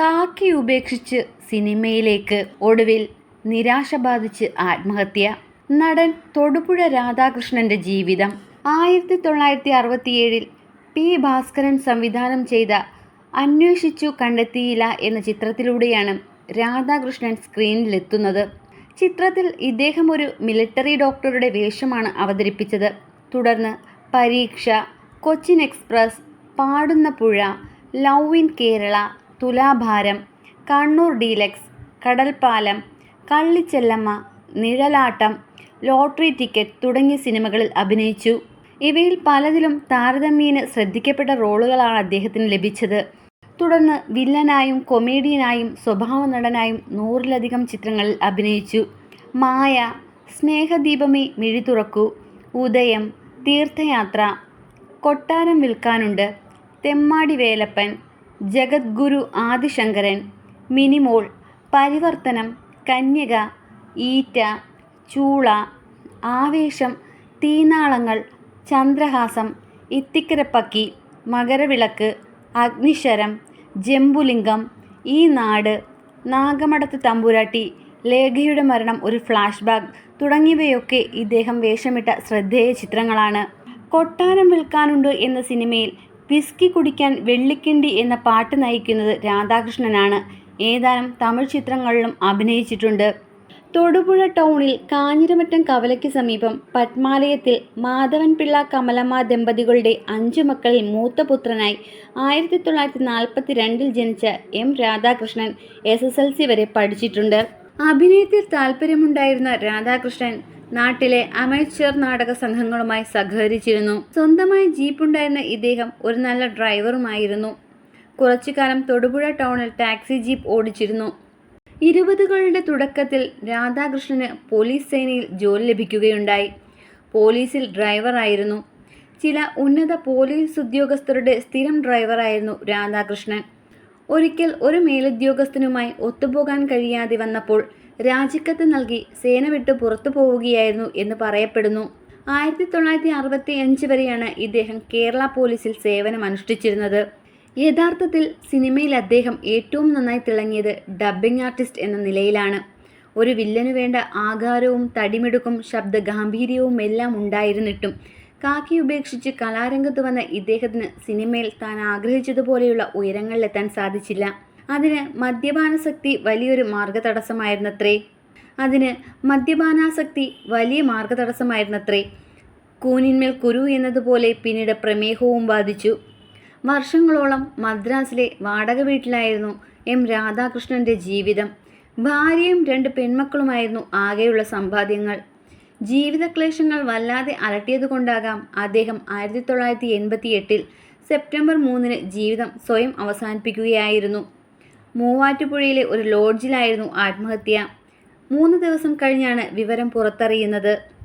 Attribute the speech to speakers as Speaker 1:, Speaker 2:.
Speaker 1: കാക്കി ഉപേക്ഷിച്ച് സിനിമയിലേക്ക് ഒടുവിൽ നിരാശ ബാധിച്ച് ആത്മഹത്യ. നടൻ തൊടുപുഴ രാധാകൃഷ്ണന്റെ ജീവിതം ആയിരത്തി തൊള്ളായിരത്തി അറുപത്തിയേഴിൽ പി ഭാസ്കരൻ സംവിധാനം ചെയ്ത അന്വേഷിച്ചു കണ്ടെത്തിയില്ല എന്ന ചിത്രത്തിലൂടെയാണ് രാധാകൃഷ്ണൻ സ്ക്രീനിലെത്തുന്നത്. ചിത്രത്തിൽ ഇദ്ദേഹം ഒരു മിലിറ്ററി ഡോക്ടറുടെ വേഷമാണ് അവതരിപ്പിച്ചത്. തുടർന്ന് പരീക്ഷ Cochin express Padunna Puzha love in Kerala Thulabharam Kannur deluxe Kadalpalam Kallichellamma Nizhalattam lottery ticket തുടങ്ങിയ സിനിമകളിൽ അഭിനയിച്ചു. ഇവയിൽ പലതിലും താരതമ്യേന ശ്രദ്ധിക്കപ്പെട്ട റോളുകളാണ് അദ്ദേഹത്തിന് ലഭിച്ചത്. തുടർന്ന് വില്ലനായും കൊമേഡിയനായും സ്വഭാവ നടനായും നൂറിലധികം ചിത്രങ്ങളിൽ അഭിനയിച്ചു. മായ സ്നേഹദീപമേ മിഴി തുറക്കൂ. ഉദയം തീർത്ഥയാത്ര കൊട്ടാരം വിൽക്കാനുണ്ട് തെമ്മാടി വേലപ്പൻ ജഗദ്ഗുരു ആദിശങ്കരൻ മിനിമോൾ പരിവർത്തനം കന്യക ഈറ്റ ചൂള ആവേശം തീനാളങ്ങൾ ചന്ദ്രഹാസം ഇത്തിക്കരപ്പക്കി മകരവിളക്ക് അഗ്നിശരം ജംബുലിംഗം ഈ നാട് നാഗമടത്ത് തമ്പുരാട്ടി ലേഖയുടെ മരണം ഒരു ഫ്ലാഷ് ബാക്ക് തുടങ്ങിയവയൊക്കെ ഇദ്ദേഹം വേഷമിട്ട ശ്രദ്ധേയ ചിത്രങ്ങളാണ്. കൊട്ടാരം വിൽക്കാനുണ്ട് എന്ന സിനിമയിൽ വിസ്കി കുടിക്കാൻ വെള്ളിക്കിണ്ടി എന്ന പാട്ട് നയിക്കുന്നത് രാധാകൃഷ്ണനാണ്. ഏതാനും തമിഴ് ചിത്രങ്ങളിലും അഭിനയിച്ചിട്ടുണ്ട്. തൊടുപുഴ ടൗണിൽ കാഞ്ഞിരമറ്റം കവലയ്ക്ക് സമീപം പത്മാലയത്തിൽ മാധവൻ പിള്ള കമലമ്മ ദമ്പതികളുടെ അഞ്ചു മക്കളിൽ മൂത്ത പുത്രനായി ആയിരത്തി തൊള്ളായിരത്തി നാൽപ്പത്തി രണ്ടിൽ ജനിച്ച M Radhakrishnan S S L C വരെ പഠിച്ചിട്ടുണ്ട്. അഭിനയത്തിൽ താല്പര്യമുണ്ടായിരുന്ന രാധാകൃഷ്ണൻ നാട്ടിലെ അമേച്ചർ നാടക സംഘങ്ങളുമായി സഹകരിച്ചിരുന്നു. സ്വന്തമായി ജീപ്പുണ്ടായിരുന്ന ഇദ്ദേഹം ഒരു നല്ല ഡ്രൈവറുമായിരുന്നു കുറച്ചുകാലം തൊടുപുഴ ടൗണിൽ ടാക്സി ജീപ്പ് ഓടിച്ചിരുന്നു. ഇരുപതുകളുടെ തുടക്കത്തിൽ രാധാകൃഷ്ണന് പോലീസ് സേനയിൽ ജോലി ലഭിക്കുകയുണ്ടായി. പോലീസിൽ ഡ്രൈവറായിരുന്നു ചില ഉന്നത പോലീസ് ഉദ്യോഗസ്ഥരുടെ സ്ഥിരം ഡ്രൈവറായിരുന്നു രാധാകൃഷ്ണൻ. ഒരിക്കൽ ഒരു മേലുദ്യോഗസ്ഥനുമായി ഒത്തുപോകാൻ കഴിയാതെ വന്നപ്പോൾ രാജിക്കത്ത് നൽകി സേന വിട്ടു പുറത്തു പോവുകയായിരുന്നു എന്ന് പറയപ്പെടുന്നു. ആയിരത്തി തൊള്ളായിരത്തി അറുപത്തി അഞ്ച് വരെയാണ് ഇദ്ദേഹം കേരള പോലീസിൽ സേവനം അനുഷ്ഠിച്ചിരുന്നത്. യഥാർത്ഥത്തിൽ സിനിമയിൽ അദ്ദേഹം ഏറ്റവും നന്നായി തിളങ്ങിയത് ഡബ്ബിംഗ് ആർട്ടിസ്റ്റ് എന്ന നിലയിലാണ്. ഒരു വില്ലനു വേണ്ട ആകാരവും തടിമിടുക്കും ശബ്ദ ഗാംഭീര്യവും എല്ലാം ഉണ്ടായിരുന്നിട്ടും കാക്കി ഉപേക്ഷിച്ച് കലാരംഗത്ത് വന്ന ഇദ്ദേഹത്തിന് സിനിമയിൽ താൻ ആഗ്രഹിച്ചതുപോലെയുള്ള ഉയരങ്ങളിലെത്താൻ സാധിച്ചില്ല. അതിന് മദ്യപാനാസക്തി വലിയൊരു മാർഗതടസ്സമായിരുന്നത്രേ. അതിന് മദ്യപാനാസക്തി വലിയ മാർഗതടസ്സമായിരുന്നത്രേ. കൂനിന്മേൽ കുരു എന്നതുപോലെ പിന്നീട് പ്രമേഹവും ബാധിച്ചു. വർഷങ്ങളോളം മദ്രാസിലെ വാടക വീട്ടിലായിരുന്നു എം രാധാകൃഷ്ണന്റെ ജീവിതം. ഭാര്യയും രണ്ട് പെൺമക്കളുമായിരുന്നു ആകെയുള്ള സമ്പാദ്യങ്ങൾ. ജീവിതക്ലേശങ്ങൾ വല്ലാതെ അലട്ടിയതുകൊണ്ടാകാം അദ്ദേഹം ആയിരത്തി തൊള്ളായിരത്തി എൺപത്തി എട്ടിൽ സെപ്റ്റംബർ മൂന്നിന് ജീവിതം സ്വയം അവസാനിപ്പിക്കുകയായിരുന്നു. മൂവാറ്റുപുഴയിലെ ഒരു ലോഡ്ജിലായിരുന്നു ആത്മഹത്യ. മൂന്ന് ദിവസം കഴിഞ്ഞാണ് വിവരം പുറത്തറിയുന്നത്.